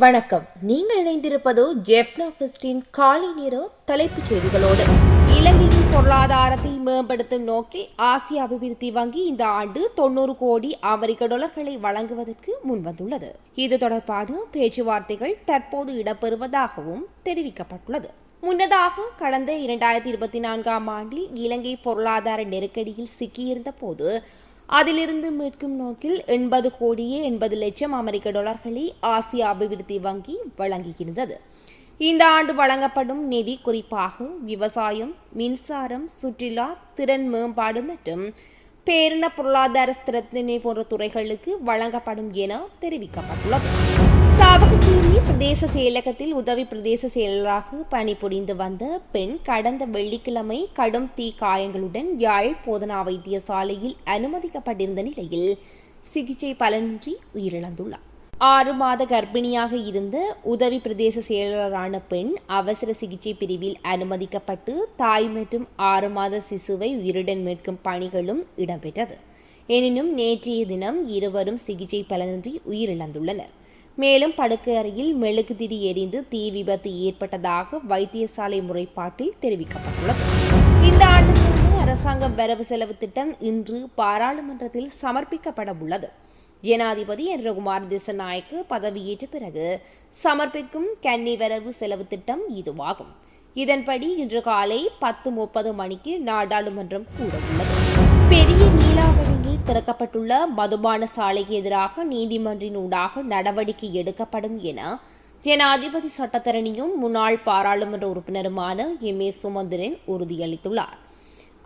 வணக்கம். நீங்கள் இணைந்திருப்பது ஜெப்னா ஃபெஸ்டின் காலை நேர தலைப்புச் செய்திகளோடு. இலங்கையின் பொருளாதாரத்தை மேம்படுத்தும் நோக்கில் ஆசிய அபிவிருத்தி வங்கி இந்த ஆண்டு தொண்ணூறு கோடி அமெரிக்க டாலர்களை வழங்குவதற்கு முன்வந்துள்ளது. இது தொடர்பான பேச்சுவார்த்தைகள் தற்போது இடம்பெறுவதாகவும் தெரிவிக்கப்பட்டுள்ளது. முன்னதாக கடந்த இரண்டாயிரத்தி இருபத்தி நான்காம் ஆண்டில் இலங்கை பொருளாதார நெருக்கடியில் சிக்கியிருந்த போது அதிலிருந்து மீட்கும் நோக்கில் எண்பது கோடியே எண்பது லட்சம் அமெரிக்க டாலர்களை ஆசிய அபிவிருத்தி வங்கி வழங்கியிருந்தது இந்த ஆண்டு வழங்கப்படும் நிதி குறிப்பாக விவசாயம் மின்சாரம் சுற்றுலா திறன் மேம்பாடு மற்றும் பேரின பொருளாதார ஸ்திரத்தினை போன்ற துறைகளுக்கு வழங்கப்படும் என தெரிவிக்கப்பட்டுள்ளது. சாவகச்சேரி பிரதேச செயலகத்தில் உதவி பிரதேச செயலராக பணிபுரிந்து வந்த பெண் கடந்த வெள்ளிக்கிழமை கடும் தீ காயங்களுடன் யாழ் போதனா வைத்தியசாலையில் அனுமதிக்கப்பட்டிருந்த நிலையில் சிகிச்சை பலனின்றி உயிரிழந்துள்ளார். ஆறு மாத கர்ப்பிணியாக இருந்த உதவி பிரதேச செயலரான பெண் அவசர சிகிச்சை பிரிவில் அனுமதிக்கப்பட்டு தாய் மற்றும் ஆறு மாத சிசுவை உயிருடன் மீட்கும் பணிகளும் இடம்பெற்றது. எனினும் நேற்றைய தினம் இருவரும் சிகிச்சை பலனின்றி உயிரிழந்துள்ளனர். மேலும் படுக்கை அறையில் மெழுகுதிரி எரிந்து தீ விபத்து ஏற்பட்டதாக வைத்தியசாலை முறைப்பாட்டில் தெரிவிக்கப்பட்டுள்ளது. இந்த ஆண்டுக்கான அரசாங்க வரவு செலவு திட்டம் இன்று பாராளுமன்றத்தில் சமர்ப்பிக்கப்பட உள்ளது. ஜனாதிபதி என் ரகுமார் திசநாயக்கு பதவியேற்ற பிறகு சமர்ப்பிக்கும் கன்னி வரவு செலவு திட்டம் இதுவாகும். இதன்படி இன்று காலை பத்து முப்பது மணிக்கு நாடாளுமன்றம் கூட உள்ளது பெரிய நீலாவணி திறக்கப்பட்டுள்ள மதுபான சாலைக்கு எதிராக நீதிமன்றின் ஊடாக நடவடிக்கை எடுக்கப்படும் என ஜனாதிபதி சட்டத்தரணியும் முன்னாள் பாராளுமன்ற உறுப்பினருமான எம். ஏ. சுமந்திரன் உறுதியளித்துள்ளார்.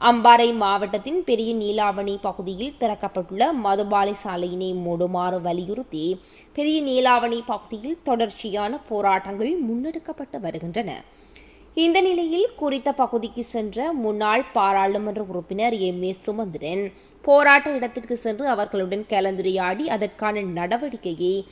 அம்பாறை மாவட்டத்தின் பெரிய நீலாவணி பகுதியில் திறக்கப்பட்டுள்ள மதுபாலை சாலையினை மூடுமாறு வலியுறுத்தி பெரிய நீலாவணி பகுதியில் தொடர்ச்சியான போராட்டங்கள் முன்னெடுக்கப்பட்டு வருகின்றன. இந்த நிலையில் குறித்த பகுதிக்கு சென்ற முன்னாள் பாராளுமன்ற உறுப்பினர் எம். ஏ. சுமந்திரன் போராட்ட இடத்திற்கு சென்று அவர்களுடன் கலந்துரையாடி அதற்கான நடவடிக்கையை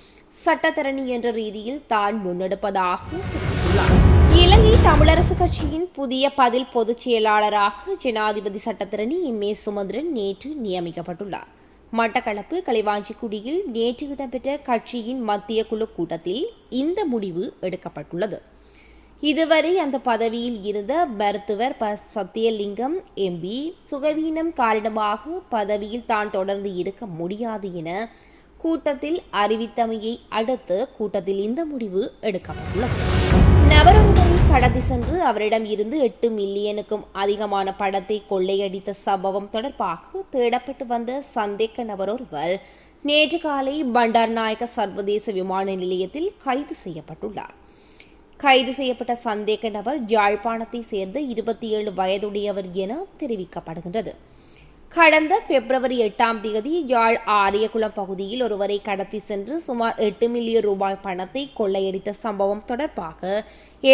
சட்டத்தரணி என்ற ரீதியில் தான் முன்னெடுப்பதாக தெரிவித்துள்ளார். இலங்கை தமிழரசு கட்சியின் புதிய பதில் பொதுச் செயலாளராக ஜனாதிபதி சட்டத்தரணி எம். ஏ. சுமந்திரன் நேற்று நியமிக்கப்பட்டுள்ளார். மட்டக்களப்பு களிவாஞ்சிக்குடியில் நேற்று இடம்பெற்ற கட்சியின் மத்திய குழு கூட்டத்தில் இந்த முடிவு எடுக்கப்பட்டுள்ளது. இதுவரை அந்த பதவியில் இருந்த மருத்துவர் ப. சத்தியலிங்கம் எம்பி சுகவீனம் காரணமாக பதவியில் தான் தொடர்ந்து இருக்க முடியாது என கூட்டத்தில் அறிவித்தமையை அடுத்து கூட்டத்தில் இந்த முடிவு எடுக்கப்பட்டுள்ளது. நபரொருவரை கடத்தி சென்று அவரிடம் இருந்து எட்டு மில்லியனுக்கும் அதிகமான படத்தை கொள்ளையடித்த சம்பவம் தொடர்பாக தேடப்பட்டு வந்த சந்தேக நபர் ஒருவர் நேற்று காலை பண்டார் நாயக்க சர்வதேச விமான நிலையத்தில் கைது செய்யப்பட்டுள்ளார். கைது செய்யப்பட்ட சந்தேக நபர் யாழ்ப்பாணத்தை சேர்ந்த இருபத்தி ஏழு வயதுடையவர் என தெரிவிக்கப்படுகின்றது. கடந்த பிப்ரவரி எட்டாம் தேதி யாழ் ஆரியகுளம் பகுதியில் ஒருவரை கடத்தி சென்று சுமார் எட்டு மில்லியன் ரூபாய் பணத்தை கொள்ளையடித்த சம்பவம் தொடர்பாக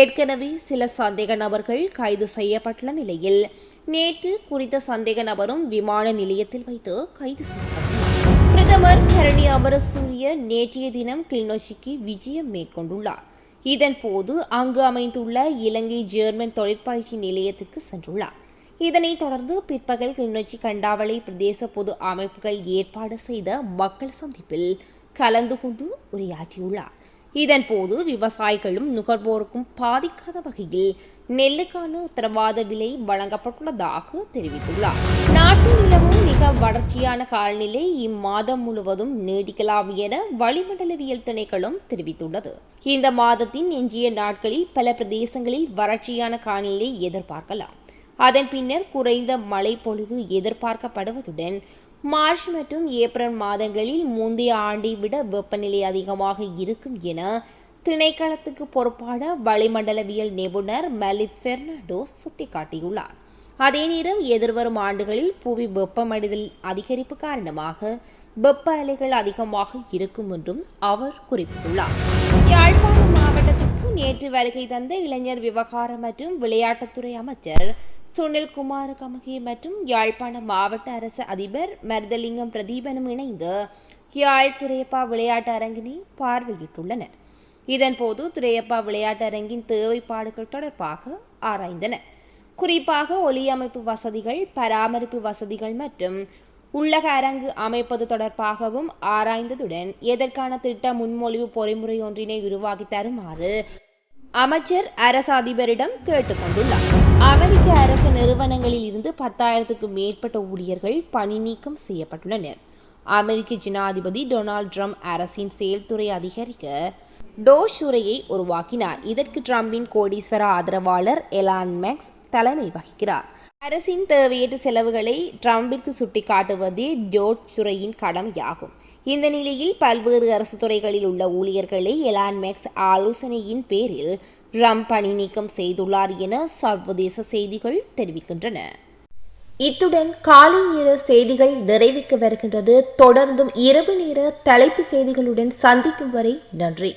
ஏற்கனவே சில சந்தேக நபர்கள் கைது செய்யப்பட்டுள்ள நிலையில் நேற்று குறித்த சந்தேக நபரும் விமான நிலையத்தில் வைத்து கைது செய்யப்பட்டுள்ளார். பிரதமர் ஹரணி அமரசூரிய நேற்றைய தினம் கிளிநொச்சிக்கு விஜயம் மேற்கொண்டுள்ளார். இதன்போது அங்கு அமைந்துள்ள இலங்கை ஜெர்மன் தொழிற்பயிற்சி நிலையத்துக்கு சென்றுள்ளார். இதனைத் தொடர்ந்து பிற்பகல் கிளிநொச்சி கண்டாவளை பிரதேச பொது அமைப்புகள் ஏற்பாடு செய்த மக்கள் சந்திப்பில் கலந்து கொண்டு உரையாற்றியுள்ளார். இதன்போது விவசாயிகளும் நுகர்வோருக்கும் பாதிக்காத வகையில் நெல்லுக்கான உத்தரவாத விலை வழங்கப்பட்டுள்ளதாக தெரிவித்துள்ளார். நாட்டில் நிலவும் மிக வறட்சியான காலநிலை இம்மாதம் முழுவதும் நீடிக்கலாம் என வளிமண்டலவியல் திணைக்களம் தெரிவித்துள்ளது. இந்த மாதத்தின் எஞ்சிய நாட்களில் பல பிரதேசங்களில் வறட்சியான காலநிலை எதிர்பார்க்கலாம். அதன் பின்னர் குறைந்த மழை பொழிவு எதிர்பார்க்கப்படுவதுடன் மார்ச் மற்றும் ஏப்ரல் மாதங்களில் முந்தைய ஆண்டை விட வெப்பநிலை அதிகமாக இருக்கும் என திணைக்களத்துக்கு பொறுப்பான வளிமண்டலவியல் நிபுணர் மலித் பெர்னாண்டோ சுட்டிக்காட்டியுள்ளார். அதே நேரம் எதிர்வரும் ஆண்டுகளில் புவி வெப்பமடைதல் அதிகரிப்பு காரணமாக வெப்ப அலைகள் அதிகமாக இருக்கும் என்றும் அவர் குறிப்பிட்டுள்ளார். யாழ்ப்பாணம் மாவட்டத்திற்கு நேற்று வருகை தந்த இளைஞர் விவகாரம் மற்றும் விளையாட்டுத்துறை அமைச்சர் சுனில் குமார கமகி மற்றும் யாழ்ப்பாண மாவட்ட அரசு அதிபர் மருதலிங்கம் பிரதீபனும் இணைந்து யாழ் துறையப்பா விளையாட்டு அரங்கினை பார்வையிட்டுள்ளனர். இதன்போது துறையப்பா விளையாட்டு அரங்கின் தேவைப்பாடுகள் தொடர்பாக ஆராய்ந்தனர். குறிப்பாக ஒளியமைப்பு வசதிகள் பராமரிப்பு வசதிகள் மற்றும் உள்ளக அரங்கு அமைப்பது தொடர்பாகவும் ஆராய்ந்ததுடன் எதற்கான திட்ட முன்மொழிவு பொறிமுறை ஒன்றினை உருவாக்கி தருமாறு அமைச்சர் அரச அதிபரிடம் கேட்டுக்கொண்டுள்ளார். அமெரிக்க அரசு நிறுவனங்களில் இருந்து பத்தாயிரத்துக்கும் மேற்பட்ட ஊழியர்கள் பணி நீக்கம் செய்யப்பட்டுள்ளனர். அமெரிக்க ஜனாதிபதி டொனால்ட் ட்ரம்ப் அரசின் செயல்துறை அதிகரிக்க டோஷுரையை உருவாக்கினார். இதற்கு ட்ரம்பின் கோடீஸ்வர ஆதரவாளர் எலான் மேக்ஸ் தலைமை வகிக்கிறார். அரசின் தேவையற்ற செலவுகளை ட்ரம்பிற்கு சுட்டிக்காட்டுவதே டோட் கடமையாகும். இந்த நிலையில் பல்வேறு அரசு துறைகளில் உள்ள ஊழியர்களை எலான் மேக்ஸ் ஆலோசனையின் பேரில் ட்ரம்ப் பணி நீக்கம் செய்துள்ளார் என சர்வதேச செய்திகள் தெரிவிக்கின்றன. இத்துடன் காலை நேர செய்திகள் நிறைவுக்கு வருகின்றது. தொடர்ந்தும் இரவு நேர தலைப்பு செய்திகளுடன் சந்திக்கும் வரை நன்றி.